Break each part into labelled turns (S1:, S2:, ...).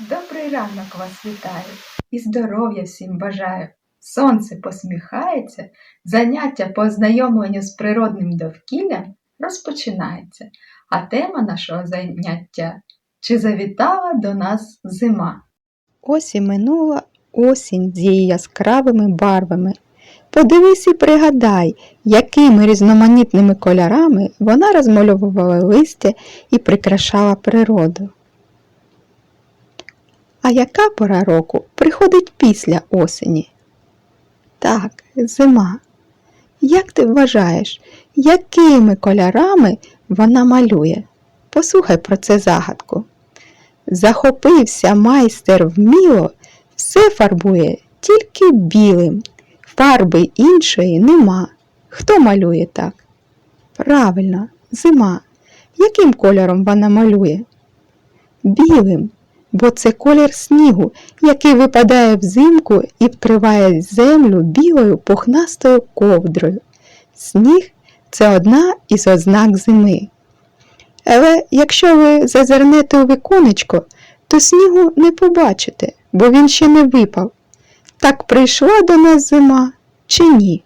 S1: Добрий ранок вас вітаю і здоров'я всім бажаю. Сонце посміхається, заняття по ознайомленню з природним довкіллям розпочинається, а тема нашого заняття чи завітала до нас зима?
S2: Ось і минула осінь з її яскравими барвами. Подивись і пригадай, якими різноманітними кольорами вона розмальовувала листя і прикрашала природу. А яка пора року приходить після осені? Так, зима. Як ти вважаєш, якими кольорами вона малює? Послухай про це загадку. Захопився майстер вміло, все фарбує тільки білим, фарби іншої нема. Хто малює так? Правильно, зима. Яким кольором вона малює? Білим, бо це колір снігу, який випадає взимку і вкриває землю білою пухнастою ковдрою. Сніг це одна із ознак зими. Але якщо ви зазирнете у віконечко, то снігу не побачите, бо він ще не випав. Так прийшла до нас зима чи ні?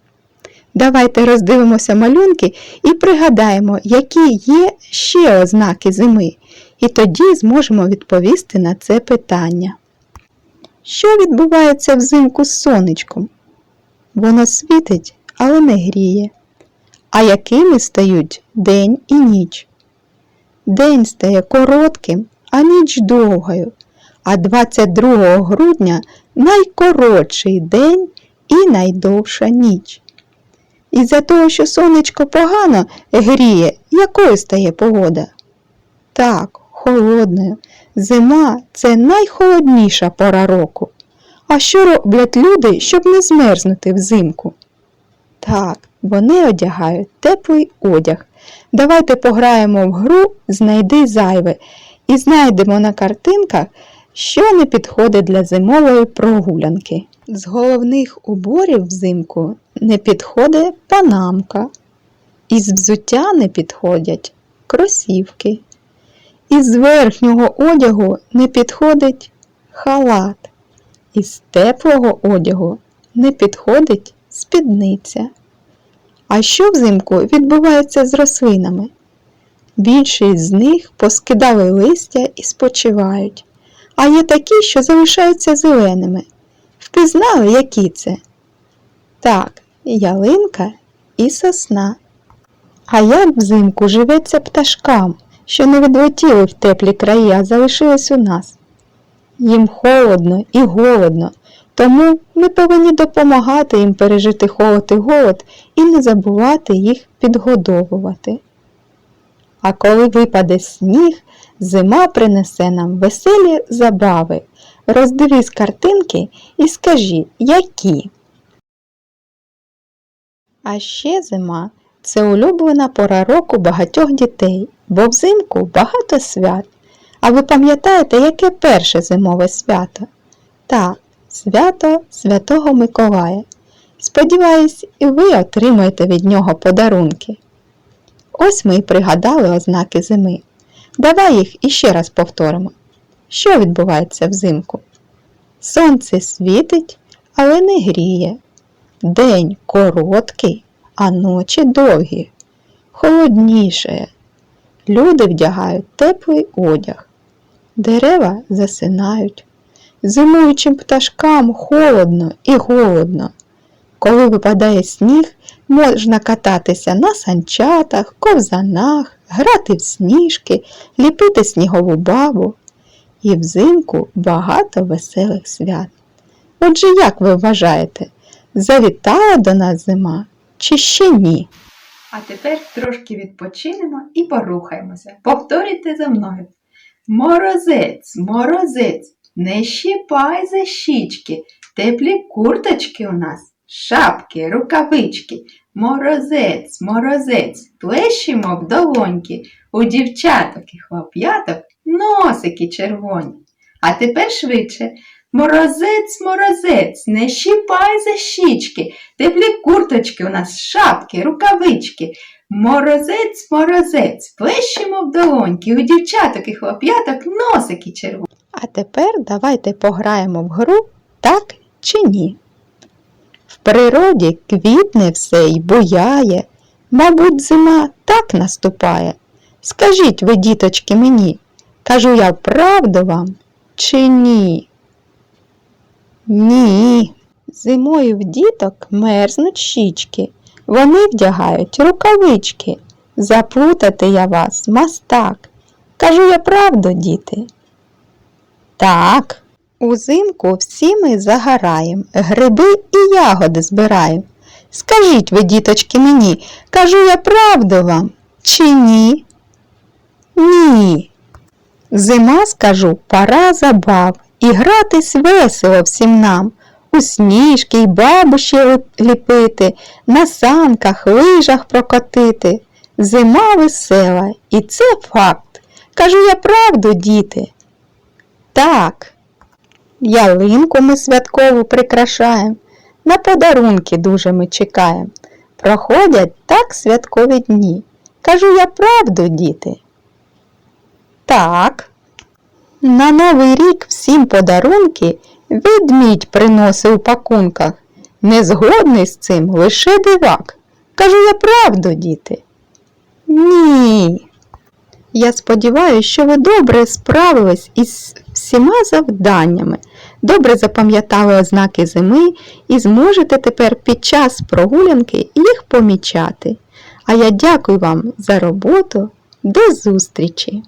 S2: Давайте роздивимося малюнки і пригадаємо, які є ще ознаки зими, і тоді зможемо відповісти на це питання. Що відбувається взимку з сонечком? Воно світить, але не гріє. А якими стають день і ніч? День стає коротким, а ніч довгою, а 22 грудня найкоротший день і найдовша ніч. Із-за того, що сонечко погано гріє, якою стає погода? Так, холодною. Зима це найхолодніша пора року. А що роблять люди, щоб не змерзнути взимку? Так, вони одягають теплий одяг. Давайте пограємо в гру Знайди зайве і знайдемо на картинках, що не підходить для зимової прогулянки. З головних уборів взимку не підходить панамка. Із взуття не підходять кросівки. Із верхнього одягу не підходить халат. Із теплого одягу не підходить спідниця. А що взимку відбувається з рослинами? Більшість з них поскидали листя і спочивають, а є такі, що залишаються зеленими. Впізнали, які це? Так, ялинка і сосна. А як взимку живеться пташкам, що не відлетіли в теплі краї, а залишились у нас? Їм холодно і голодно, тому ми повинні допомагати їм пережити холод і голод і не забувати їх підгодовувати. А коли випаде сніг, зима принесе нам веселі забави. Роздивись картинки і скажи, які. А ще зима це улюблена пора року багатьох дітей, бо взимку багато свят. А ви пам'ятаєте, яке перше зимове свято? Так, свято Святого Миколая. Сподіваюсь, і ви отримаєте від нього подарунки. Ось ми і пригадали ознаки зими. Давай їх іще раз повторимо. Що відбувається взимку? Сонце світить, але не гріє. День короткий, а ночі довгі. Холодніше. Люди вдягають теплий одяг. Дерева засинають. Зимуючим пташкам холодно і голодно. Коли випадає сніг, можна кататися на санчатах, ковзанах, грати в сніжки, ліпити снігову бабу. І взимку багато веселих свят. Отже, як ви вважаєте, завітала до нас зима чи ще ні?
S1: А тепер трошки відпочинемо і порухаємося. Повторюйте за мною. Морозець, морозець, не щіпай за щічки, теплі курточки у нас, шапки, рукавички. Морозець, морозець, плещемо в долоньки, у дівчаток і хлоп'яток носики червоні. А тепер швидше. Морозець, морозець, не щіпай за щічки, теплі курточки у нас, шапки, рукавички. Морозець, морозець, плещемо в долоньки, у дівчаток і хлоп'яток носики червоні.
S2: А тепер давайте пограємо в гру так чи ні. В природі квітне все й буяє, мабуть, зима так наступає. Скажіть ви, діточки, мені, кажу я правду вам чи ні? Ні. Зимою в діток мерзнуть щічки, вони вдягають рукавички. Запутати я вас, мастак. Кажу я правду, діти. Так. Узимку всі ми загораєм, гриби і ягоди збираєм. Скажіть ви, діточки, мені, кажу я правду вам чи ні? Ні. Зима, скажу, пора забав, і гратись весело всім нам. У сніжки й бабуші ліпити, на санках, лижах прокотити. Зима весела, і це факт. Кажу я правду, діти. Так. Ялинку ми святкову прикрашаємо, на подарунки дуже ми чекаємо. Проходять так святкові дні. Кажу я правду, діти. Так. На Новий рік всім подарунки ведмідь приносив у пакунках. Незгодний з цим лише дивак. Кажу я правду, діти. Ні. Я сподіваюся, що ви добре справились із всіма завданнями, добре запам'ятали ознаки зими і зможете тепер під час прогулянки їх помічати. А я дякую вам за роботу. До зустрічі!